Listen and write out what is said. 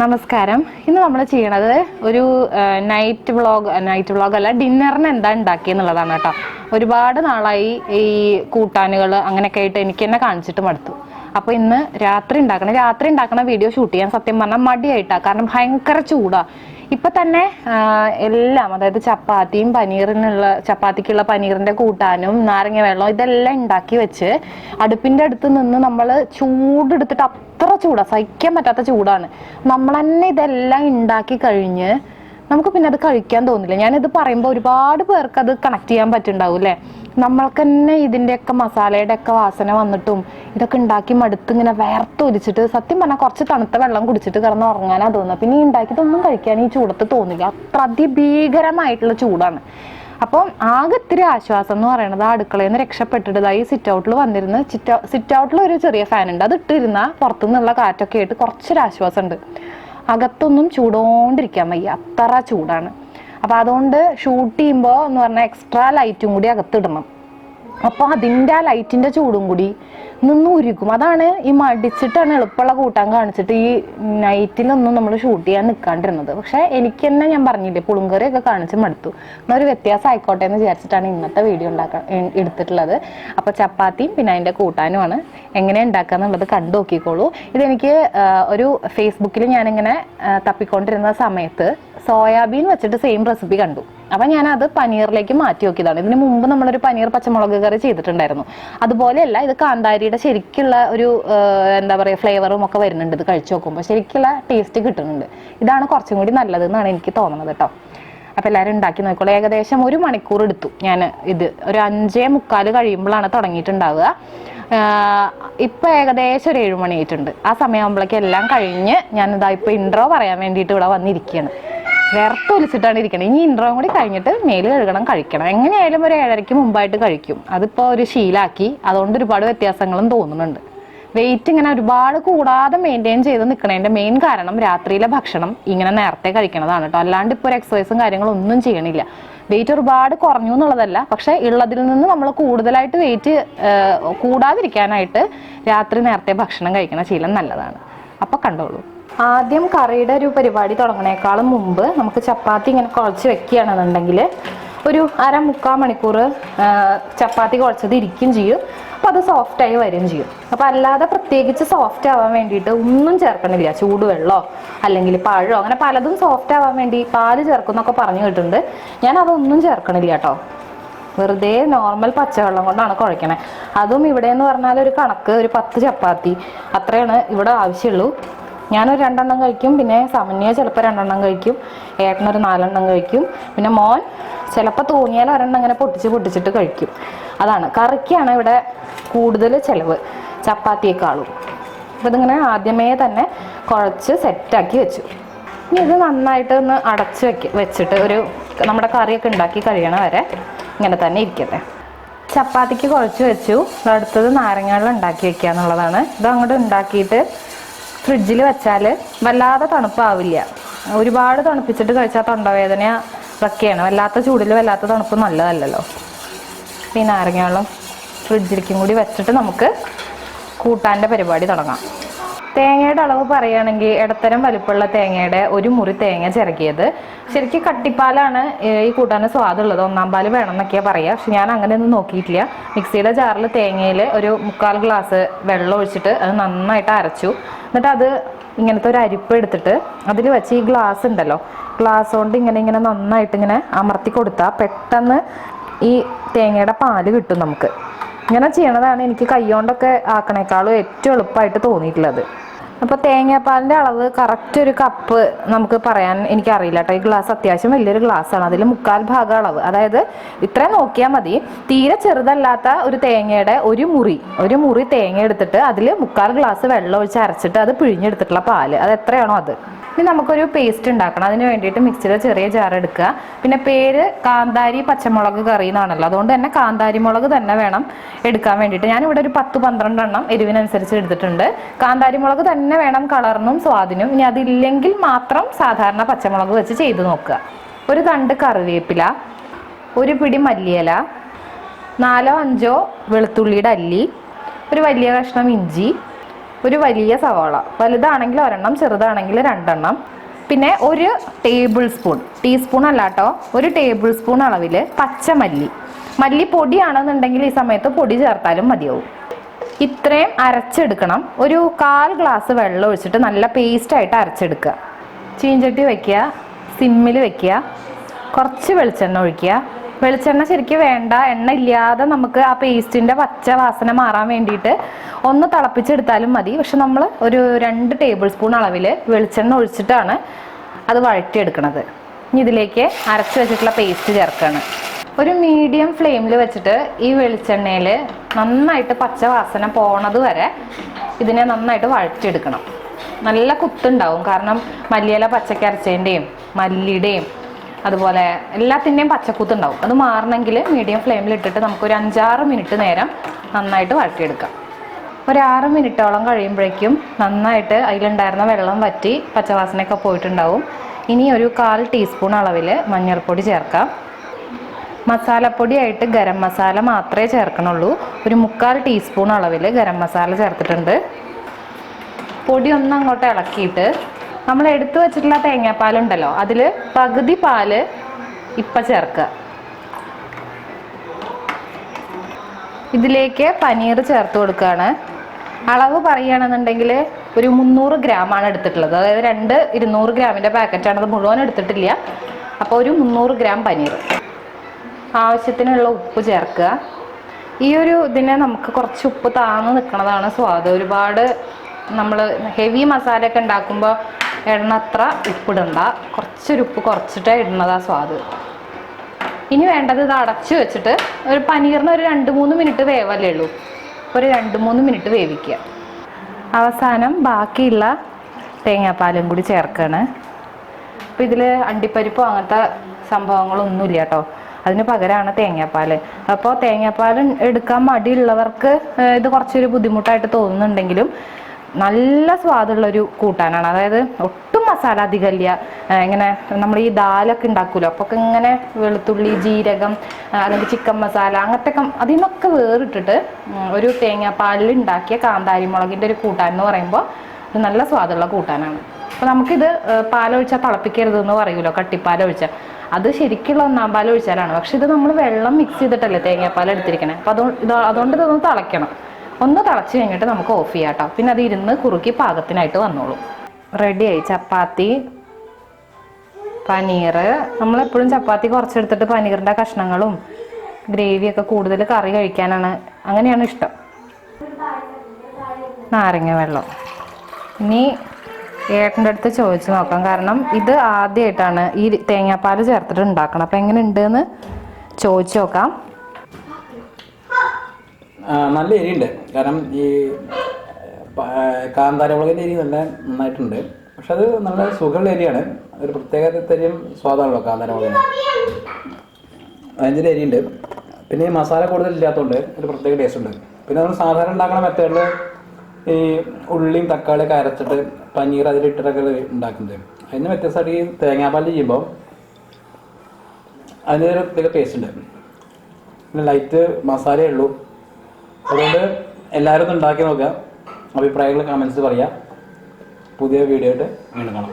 നമസ്കാരം. ഇന്ന് നമ്മൾ ചെയ്യണത് ഒരു നൈറ്റ് വ്ളോഗ് നൈറ്റ് വ്ളോഗ് അല്ല ഡിന്നറിന് എന്താ ഉണ്ടാക്കിയെന്നുള്ളതാണ് കേട്ടോ. ഒരുപാട് നാളായി ഈ കൂട്ടാനുകൾ അങ്ങനെയൊക്കെ ആയിട്ട് എനിക്ക് തന്നെ കാണിച്ചിട്ട് മടുത്തു. അപ്പോൾ ഇന്ന് രാത്രി ഉണ്ടാക്കണം രാത്രി ഉണ്ടാക്കണ വീഡിയോ ഷൂട്ട് ചെയ്യാൻ സത്യം പറഞ്ഞാൽ മടിയായിട്ടാണ് കാരണം ഭയങ്കര ചൂടാ. ഇപ്പൊ തന്നെ എല്ലാം അതായത് ചപ്പാത്തിയും പനീറിനുള്ള ചപ്പാത്തിക്കുള്ള പനീറിന്റെ കൂട്ടാനും നാരങ്ങ വെള്ളം ഇതെല്ലാം ഉണ്ടാക്കി വെച്ച് അടുപ്പിന്റെ അടുത്ത് നിന്ന് നമ്മൾ ചൂടെടുത്തിട്ട് അത്ര ചൂടാ സഹിക്കാൻ പറ്റാത്ത ചൂടാണ്. നമ്മൾ തന്നെ ഇതെല്ലാം ഉണ്ടാക്കി കഴിഞ്ഞ് നമുക്ക് പിന്നെ അത് കഴിക്കാൻ തോന്നില്ല. ഞാനിത് പറയുമ്പോൾ ഒരുപാട് പേർക്ക് അത് കണക്ട് ചെയ്യാൻ പറ്റുണ്ടാവും അല്ലേ നമ്മൾക്ക് തന്നെ ഇതിന്റെയൊക്കെ മസാലയുടെ ഒക്കെ വാസന വന്നിട്ടും ഇതൊക്കെ ഉണ്ടാക്കി മടുത്ത് ഇങ്ങനെ വേർത്തൊലിച്ചിട്ട് സത്യം പറഞ്ഞാൽ കുറച്ച് തണുത്ത വെള്ളം കുടിച്ചിട്ട് കിടന്ന് ഉറങ്ങാനാണ് തോന്നുന്നത്. പിന്നെ ഈ ഉണ്ടാക്കിയതൊന്നും കഴിക്കാൻ ഈ ചൂടത്ത് തോന്നില്ല. അത്ര അതിഭീകരമായിട്ടുള്ള ചൂടാണ്. അപ്പം ആകെ ഇത്തിരി ആശ്വാസം എന്ന് പറയുന്നത് അടുക്കളയിൽ നിന്ന് രക്ഷപ്പെട്ടിട്ട് ദാ ഈ സിറ്റ് ഔട്ടിൽ വന്നിരുന്ന് സിറ്റ് സിറ്റ് ഔട്ടിൽ ഒരു ചെറിയ ഫാൻ ഉണ്ട്. അത് ഇട്ടിരുന്നാൽ പുറത്തുനിന്നുള്ള കാറ്റൊക്കെ ആയിട്ട് കുറച്ചൊരു ആശ്വാസം ഉണ്ട് അകത്തൊന്നും ചൂടോണ്ടിരിക്കാൻ വയ്യ. അത്ര ചൂടാണ്. അപ്പൊ അതുകൊണ്ട് ഷൂട്ട് ചെയ്യുമ്പോൾ എന്ന് പറഞ്ഞാൽ എക്സ്ട്രാ ലൈറ്റും കൂടി അകത്തിടണം. അപ്പോൾ അതിന്റെ ആ ലൈറ്റിന്റെ ചൂടും കൂടി നിന്ന് ഉരുക്കും അതാണ് ഈ മടിച്ചിട്ടാണ് എളുപ്പമുള്ള കൂട്ടാൻ കാണിച്ചിട്ട് ഈ നൈറ്റിലൊന്നും നമ്മൾ ഷൂട്ട് ചെയ്യാൻ നിൽക്കാണ്ടിരുന്നത് പക്ഷെ എനിക്ക് തന്നെ ഞാൻ പറഞ്ഞില്ലേ പുളുങ്കറിയൊക്കെ കാണിച്ച് മടുത്തു. എന്നൊരു വ്യത്യാസം ആയിക്കോട്ടെ എന്ന് വിചാരിച്ചിട്ടാണ് ഇന്നത്തെ വീഡിയോ ഉണ്ടാക്കാൻ എടുത്തിട്ടുള്ളത്. അപ്പോൾ ചപ്പാത്തിയും പിന്നെ അതിന്റെ കൂട്ടാനുമാണ്. എങ്ങനെ ഉണ്ടാക്കുക എന്നുള്ളത് കണ്ടു നോക്കിക്കോളൂ. ഇതെനിക്ക് ഒരു ഫേസ്ബുക്കിൽ ഞാനിങ്ങനെ തപ്പിക്കൊണ്ടിരുന്ന സമയത്ത് സോയാബീൻ വെച്ചിട്ട് സെയിം റെസിപ്പി കണ്ടു. അപ്പം ഞാനത് പനീറിലേക്ക് മാറ്റി നോക്കിയതാണ്. ഇതിന് മുമ്പ് നമ്മളൊരു പനീർ പച്ചമുളക് കറി ചെയ്തിട്ടുണ്ടായിരുന്നു. അതുപോലെയല്ല ഇത് കാന്താരിയുടെ ശരിക്കുള്ള ഒരു എന്താ പറയുക ഫ്ലേവറും ഒക്കെ വരുന്നുണ്ട് ഇത് കഴിച്ചു നോക്കുമ്പോൾ ശരിക്കുള്ള ടേസ്റ്റ് കിട്ടുന്നുണ്ട്. ഇതാണ് കുറച്ചും കൂടി നല്ലത് എന്നാണ് എനിക്ക് തോന്നുന്നത് കേട്ടോ അപ്പം എല്ലാവരും ഉണ്ടാക്കി നോക്കിക്കോളൂ. ഏകദേശം ഒരു മണിക്കൂർ എടുത്തു ഞാൻ ഇത്. ഒരു അഞ്ചേ മുക്കാൽ കഴിയുമ്പോഴാണ് തുടങ്ങിയിട്ടുണ്ടാവുക. ഇപ്പം ഏകദേശം ഒരു ഏഴുമണിയായിട്ടുണ്ട്. ആ സമയമാകുമ്പോഴേക്കും എല്ലാം കഴിഞ്ഞ് ഞാനിതാ ഇപ്പോൾ ഇൻട്രോ പറയാൻ വേണ്ടിയിട്ട് ഇവിടെ വന്നിരിക്കുകയാണ്. വിറത്തൊലിച്ചിട്ടാണ് ഇരിക്കണം ഇനി ഇൻട്രോ കൂടി കഴിഞ്ഞിട്ട് മേൽ കഴുകണം കഴിക്കണം. എങ്ങനെയായാലും ഒരു ഏഴരയ്ക്ക് മുമ്പായിട്ട് കഴിക്കും. അതിപ്പോൾ ഒരു ശീലാക്കി. അതുകൊണ്ട് ഒരുപാട് വ്യത്യാസങ്ങളും തോന്നുന്നുണ്ട്. വെയിറ്റ് ഇങ്ങനെ ഒരുപാട് കൂടാതെ മെയിന്റെയിൻ ചെയ്ത് നിൽക്കണതിന്റെ മെയിൻ കാരണം രാത്രിയിലെ ഭക്ഷണം ഇങ്ങനെ നേരത്തെ കഴിക്കണതാണ് കേട്ടോ അല്ലാണ്ട് ഇപ്പോൾ ഒരു എക്സസൈസും കാര്യങ്ങളും ഒന്നും ചെയ്യണില്ല. വെയിറ്റ് ഒരുപാട് കുറഞ്ഞു എന്നുള്ളതല്ല. പക്ഷേ ഉള്ളതിൽ നിന്ന് നമ്മൾ കൂടുതലായിട്ട് വെയിറ്റ് കൂടാതിരിക്കാനായിട്ട് രാത്രി നേരത്തെ ഭക്ഷണം കഴിക്കണ ശീലം നല്ലതാണ്. അപ്പൊ കണ്ടോളൂ. ആദ്യം കറിയുടെ ഒരു പരിപാടി തുടങ്ങണേക്കാളും മുമ്പ് നമുക്ക് ചപ്പാത്തി ഇങ്ങനെ കുഴച്ച് വെക്കുകയാണെന്നുണ്ടെങ്കിൽ ഒരു അര മുക്കാൽ മണിക്കൂർ ചപ്പാത്തി കുഴച്ചത് ഇരിക്കും ചെയ്യും. അപ്പോൾ അത് സോഫ്റ്റായി വരും ചെയ്യും. അപ്പോൾ അല്ലാതെ പ്രത്യേകിച്ച് സോഫ്റ്റ് ആവാൻ വേണ്ടിയിട്ട് ഒന്നും ചേർക്കണില്ല. ചൂടുവെള്ളമോ അല്ലെങ്കിൽ പഴമോ അങ്ങനെ പലതും സോഫ്റ്റ് ആവാൻ വേണ്ടി പാൽ ചേർക്കുന്നൊക്കെ പറഞ്ഞു കേട്ടിട്ടുണ്ട്. ഞാൻ അതൊന്നും ചേർക്കണില്ല കേട്ടോ. വെറുതെ നോർമൽ പച്ചവെള്ളം കൊണ്ടാണ് കുഴക്കണേ. അതും ഇവിടെ എന്ന് പറഞ്ഞാൽ ഒരു കണക്ക് ഒരു പത്ത് ചപ്പാത്തി. അത്രയാണ് ഇവിടെ ആവശ്യമുള്ളൂ. ഞാനൊരു രണ്ടെണ്ണം കഴിക്കും പിന്നെ സമന്യ ചിലപ്പോൾ രണ്ടെണ്ണം കഴിക്കും ഏട്ടനൊരു നാലെണ്ണം കഴിക്കും. പിന്നെ മോൻ ചിലപ്പോൾ തോന്നിയാൽ ഒരെണ്ണം ഇങ്ങനെ പൊട്ടിച്ച് പൊട്ടിച്ചിട്ട് കഴിക്കും. അതാണ്. കറിക്കാണ് ഇവിടെ കൂടുതൽ ചിലവ് ചപ്പാത്തിയേക്കാളും. അപ്പോൾ ഇതിങ്ങനെ ആദ്യമേ തന്നെ കുഴച്ച് സെറ്റാക്കി വെച്ചു. ഇനി ഇത് നന്നായിട്ട് ഒന്ന് അടച്ച് വെക്ക വെച്ചിട്ട് ഒരു നമ്മുടെ കറിയൊക്കെ ഉണ്ടാക്കി കഴിയണ വരെ ഇങ്ങനെ തന്നെ ഇരിക്കട്ടെ. ചപ്പാത്തിക്ക് കുഴച്ച് വെച്ചു. അടുത്തത് നാരങ്ങാവെള്ളം ഉണ്ടാക്കി വെക്കുക എന്നുള്ളതാണ്. ഇത് അങ്ങോട്ട് ഉണ്ടാക്കിയിട്ട് ഫ്രിഡ്ജിൽ വെച്ചാൽ വല്ലാതെ തണുപ്പാവില്ല. ഒരുപാട് തണുപ്പിച്ചിട്ട് കഴിച്ചാൽ തൊണ്ടവേദന ഒക്കെയാണ് വല്ലാത്ത ചൂടിൽ വല്ലാത്ത തണുപ്പ് നല്ലതല്ലല്ലോ ഈ നാരങ്ങാവെള്ളം ഫ്രിഡ്ജിലേക്കും കൂടി വെച്ചിട്ട് നമുക്ക് കൂട്ടാന്റെ പരിപാടി തുടങ്ങാം. തേങ്ങയുടെ അളവ് പറയുകയാണെങ്കിൽ ഇടത്തരം വലുപ്പമുള്ള തേങ്ങയുടെ ഒരു മുറി തേങ്ങ ചിരക്കിയത് ശരിക്കും കട്ടിപ്പാലാണ് ഈ കൂട്ടാന് സ്വാദുള്ളത്. ഒന്നാം പാൽ വേണം എന്നൊക്കെയാ പറയുക പക്ഷെ ഞാൻ അങ്ങനെയൊന്നും നോക്കിയിട്ടില്ല. മിക്സിയുടെ ജാറിൽ തേങ്ങയിൽ ഒരു മുക്കാൽ ഗ്ലാസ് വെള്ളം ഒഴിച്ചിട്ട് അത് നന്നായിട്ട് അരച്ചു. എന്നിട്ട് അത് ഇങ്ങനത്തെ ഒരു അരിപ്പ് എടുത്തിട്ട് അതിൽ വെച്ച് ഈ ഗ്ലാസ് ഉണ്ടല്ലോ ഗ്ലാസ് കൊണ്ട് ഇങ്ങനെ ഇങ്ങനെ നന്നായിട്ട് ഇങ്ങനെ അമർത്തി കൊടുത്താൽ പെട്ടെന്ന് ഈ തേങ്ങയുടെ പാൽ കിട്ടും നമുക്ക്. ഇങ്ങനെ ചെയ്യണതാണ് എനിക്ക് കൈ കൈകൊണ്ടൊക്കെ ആക്കണേക്കാളും ഏറ്റവും എളുപ്പമായിട്ട് തോന്നിയിട്ടുള്ളത്. അപ്പോൾ തേങ്ങാപ്പാലിന്റെ അളവ് കറക്റ്റ് ഒരു കപ്പ് നമുക്ക് പറയാൻ എനിക്കറിയില്ല കേട്ടോ. ഈ ഗ്ലാസ് അത്യാവശ്യം വലിയൊരു ഗ്ലാസ്സാണ് അതിൽ മുക്കാൽ ഭാഗം അളവ്. അതായത് ഇത്രയും നോക്കിയാൽ മതി. തീരെ ചെറുതല്ലാത്ത ഒരു തേങ്ങയുടെ ഒരു മുറി ഒരു മുറി തേങ്ങ എടുത്തിട്ട് അതിൽ മുക്കാൽ ഗ്ലാസ് വെള്ളം ഒഴിച്ച് അരച്ചിട്ട് അത് പിഴിഞ്ഞെടുത്തിട്ടുള്ള പാൽ. അത് എത്രയാണോ അത്? ഇനി നമുക്കൊരു പേസ്റ്റ് ഉണ്ടാക്കണം. അതിന് വേണ്ടിയിട്ട് മിക്സിയുടെ ചെറിയ ജാർ എടുക്കുക. പിന്നെ പേര് കാന്താരി പച്ചമുളക് കറി എന്നാണല്ലോ. അതുകൊണ്ട് തന്നെ കാന്താരി മുളക് തന്നെ വേണം എടുക്കാൻ വേണ്ടിയിട്ട്. ഞാനിവിടെ ഒരു പത്ത് പന്ത്രണ്ട് എണ്ണം എരിവിനനുസരിച്ച് എടുത്തിട്ടുണ്ട്. കാന്താരി മുളക് തന്നെ വേണം കളറിനും സ്വാദിനും. ഇനി അതില്ലെങ്കിൽ മാത്രം സാധാരണ പച്ചമുളക് വെച്ച് ചെയ്ത് നോക്കുക. ഒരു തണ്ട് കറിവേപ്പില ഒരു പിടി മല്ലിയില നാലോ അഞ്ചോ വെളുത്തുള്ളിയുടെ അല്ലി ഒരു വലിയ കഷ്ണം ഇഞ്ചി ഒരു വലിയ സവാള. വലുതാണെങ്കിൽ ഒരെണ്ണം ചെറുതാണെങ്കിൽ രണ്ടെണ്ണം. പിന്നെ ഒരു ടേബിൾ സ്പൂൺ ടീസ്പൂൺ അല്ലാട്ടോ. ഒരു ടേബിൾ സ്പൂൺ അളവിൽ പച്ചമല്ലി. മല്ലി പൊടിയാണെന്നുണ്ടെങ്കിൽ ഈ സമയത്ത് പൊടി ചേർത്താലും മതിയാവും. ഇത്രയും അരച്ചെടുക്കണം. ഒരു കാൽ ഗ്ലാസ് വെള്ളം ഒഴിച്ചിട്ട് നല്ല പേസ്റ്റായിട്ട് അരച്ചെടുക്കുക. ചീഞ്ചട്ടി വയ്ക്കുക സിമ്മിൽ വയ്ക്കുക കുറച്ച് വെളിച്ചെണ്ണ ഒഴിക്കുക. വെളിച്ചെണ്ണ ശരിക്കും വേണ്ട. എണ്ണ ഇല്ലാതെ നമുക്ക് ആ പേസ്റ്റിന്റെ പച്ച വാസന മാറാൻ വേണ്ടിയിട്ട് ഒന്ന് തിളപ്പിച്ചെടുത്താലും മതി. പക്ഷെ നമ്മൾ ഒരു രണ്ട് ടേബിൾ സ്പൂൺ അളവിൽ വെളിച്ചെണ്ണ ഒഴിച്ചിട്ടാണ് അത് വഴറ്റിയെടുക്കണത്. ഇനി ഇതിലേക്ക് അരച്ച് വെച്ചിട്ടുള്ള പേസ്റ്റ് ചേർക്കുകയാണ് ഒരു മീഡിയം ഫ്ലെയിമിൽ വെച്ചിട്ട് ഈ വെളിച്ചെണ്ണയിൽ നന്നായിട്ട് പച്ച വാസന പോണത് വരെ ഇതിനെ നന്നായിട്ട് വഴറ്റിയെടുക്കണം. നല്ല കുത്തുണ്ടാവും. കാരണം മല്ലിയില പച്ചക്കരച്ചേന്റെയും മല്ലിയുടെയും അതുപോലെ എല്ലാത്തിന്റെയും പച്ചക്കുത്തുണ്ടാവും. അത് മാറണമെങ്കിൽ മീഡിയം ഫ്ലെയിമിൽ ഇട്ടിട്ട് നമുക്കൊരു അഞ്ചാറ് മിനിറ്റ് നേരം നന്നായിട്ട് വഴറ്റിയെടുക്കാം. ഒരു ആറ് മിനിറ്റോളം കഴിയുമ്പോഴേക്കും നന്നായിട്ട് അതിലുണ്ടായിരുന്ന വെള്ളം വറ്റി പച്ചവാസനയൊക്കെ പോയിട്ടുണ്ടാവും. ഇനി ഒരു കാൽ ടീസ്പൂൺ അളവിൽ മഞ്ഞൾപ്പൊടി ചേർക്കാം. മസാലപ്പൊടിയായിട്ട് ഗരം മസാല മാത്രമേ ചേർക്കണുള്ളൂ. ഒരു മുക്കാൽ ടീസ്പൂൺ അളവിൽ ഗരം മസാല ചേർത്തിട്ടുണ്ട്. പൊടി ഒന്ന് അങ്ങോട്ട് ഇളക്കിയിട്ട് നമ്മൾ എടുത്തു വെച്ചിട്ടുള്ള തേങ്ങാപ്പാലുണ്ടല്ലോ. അതിൽ പകുതി പാൽ ഇപ്പ ചേർക്കുക. ഇതിലേക്ക് പനീർ ചേർത്ത് കൊടുക്കുകയാണ്. അളവ് പറയുകയാണെന്നുണ്ടെങ്കിൽ ഒരു മുന്നൂറ് ഗ്രാമാണ് എടുത്തിട്ടുള്ളത്. അതായത് രണ്ട് ഇരുന്നൂറ് ഗ്രാമിന്റെ പാക്കറ്റാണ് അത് മുഴുവൻ എടുത്തിട്ടില്ല. അപ്പോൾ ഒരു മുന്നൂറ് ഗ്രാം പനീർ. ആവശ്യത്തിനുള്ള ഉപ്പ് ചേർക്കുക. ഈ ഒരു ഇതിനെ നമുക്ക് കുറച്ച് ഉപ്പ് താന്ന് നിൽക്കുന്നതാണ് സ്വാദ്. ഒരുപാട് നമ്മൾ ഹെവി മസാലയൊക്കെ ഉണ്ടാക്കുമ്പോൾ ഇടണ അത്ര ഉപ്പിടണ്ട. കുറച്ചൊരു ഉപ്പ് കുറച്ചിട്ടേ ഇടുന്നതാ സ്വാദ്. ഇനി വേണ്ടത് ഇത് അടച്ചു വെച്ചിട്ട് ഒരു പനീറിന് ഒരു രണ്ട് മൂന്ന് മിനിറ്റ് വേവല്ലേ ഉള്ളൂ. ഒരു രണ്ട് മൂന്ന് മിനിറ്റ് വേവിക്കുക. അവസാനം ബാക്കിയുള്ള തേങ്ങാപ്പാലും കൂടി ചേർക്കുകയാണ് അപ്പോൾ ഇതിൽ അണ്ടിപ്പരിപ്പോ അങ്ങനത്തെ സംഭവങ്ങളൊന്നുമില്ല കേട്ടോ. അതിന് പകരമാണ് തേങ്ങാപ്പാൽ അപ്പോൾ തേങ്ങാപ്പാൽ എടുക്കാൻ മടിയുള്ളവർക്ക് ഇത് കുറച്ചൊരു ബുദ്ധിമുട്ടായിട്ട് തോന്നുന്നുണ്ടെങ്കിലും നല്ല സ്വാദുള്ളൊരു കൂട്ടാനാണ്. അതായത് ഒട്ടും മസാല അധികമില്ല. ഇങ്ങനെ നമ്മൾ ഈ ദാലൊക്കെ ഉണ്ടാക്കുമല്ലോ അപ്പോൾ ഇങ്ങനെ വെളുത്തുള്ളി ജീരകം അല്ലെങ്കിൽ ചിക്കൻ മസാല അങ്ങനത്തെ ഒക്കെ അതിൽ നിന്നൊക്കെ വേറിട്ടിട്ട് ഒരു തേങ്ങാപ്പാലിൽ ഉണ്ടാക്കിയ കാന്താരി മുളകിന്റെ ഒരു കൂട്ടാൻ എന്ന് പറയുമ്പോൾ നല്ല സ്വാദുള്ള കൂട്ടാനാണ്. അപ്പോൾ നമുക്കിത് പാലൊഴിച്ചാൽ തിളപ്പിക്കരുത് എന്ന് പറയുമല്ലോ കട്ടിപ്പാലൊഴിച്ചാൽ അത് ശരിക്കുള്ള ഒന്നാം പാൽ ഒഴിച്ചാലാണ് പക്ഷെ ഇത് നമ്മൾ വെള്ളം മിക്സ് ചെയ്തിട്ടല്ലേ തേങ്ങാപ്പാൽ എടുത്തിരിക്കണേ? അപ്പോൾ അതുകൊണ്ട് അതുകൊണ്ട് ഇതൊന്ന് തിളയ്ക്കണം. ഒന്ന് തിളച്ച് കഴിഞ്ഞിട്ട് നമുക്ക് ഓഫ് ചെയ്യാം കേട്ടോ പിന്നെ അത് ഇരുന്ന് കുറുക്കി പാകത്തിനായിട്ട് വന്നോളൂ. റെഡിയായി ചപ്പാത്തി പനീർ. നമ്മളെപ്പോഴും ചപ്പാത്തി കുറച്ചെടുത്തിട്ട് പനീറിന്റെ കഷ്ണങ്ങളും ഗ്രേവിയൊക്കെ കൂടുതൽ കറി കഴിക്കാനാണ് അങ്ങനെയാണ് ഇഷ്ടം. നാരങ്ങ വെള്ളം. ഇനി ഏട്ടന്റെ അടുത്ത് ചോദിച്ചു നോക്കാം. കാരണം ഇത് ആദ്യമായിട്ടാണ് ഈ തേങ്ങാപ്പാൽ ചേർത്തിട്ട് ഉണ്ടാക്കണം അപ്പം എങ്ങനെ ഉണ്ടെന്ന് ചോദിച്ചു നോക്കാം. നല്ല എരിയുണ്ട് കാരണം ഈ കാന്താരമുളകിന്റെ എരി നല്ല നന്നായിട്ടുണ്ട്. പക്ഷെ അത് നല്ല സുഖമുള്ള എരിയാണ് ഒരു പ്രത്യേക തരം സ്വാദാണല്ലോ കാന്താരമുളകിന്. അതിന്റെ എരിയുണ്ട് പിന്നെ ഈ മസാല കൂടുതൽ ഇല്ലാത്തതുകൊണ്ട് ഒരു പ്രത്യേക ടേസ്റ്റ് ഉണ്ട്. പിന്നെ നമ്മൾ സാധാരണ ഉണ്ടാക്കുന്ന മെത്തേഡിൽ ഈ ഉള്ളിയും തക്കാളിയൊക്കെ അരച്ചിട്ട് പനീർ അതിലിട്ടിട്ടൊക്കെ ഉണ്ടാക്കുന്നത്. അതിന് വ്യത്യസ്തമായിട്ട് ഈ തേങ്ങാപ്പാൽ ചെയ്യുമ്പോൾ ഒരു പ്രത്യേക ടേസ്റ്റ് ഉണ്ട്. പിന്നെ ലൈറ്റ് മസാലയേ ഉള്ളൂ. അതുകൊണ്ട് എല്ലാവരും ഉണ്ടാക്കി നോക്കുക. അഭിപ്രായങ്ങൾ കമൻസ് പറയാം. പുതിയ വീഡിയോ ആയിട്ട് വീണ്ടും കാണാം.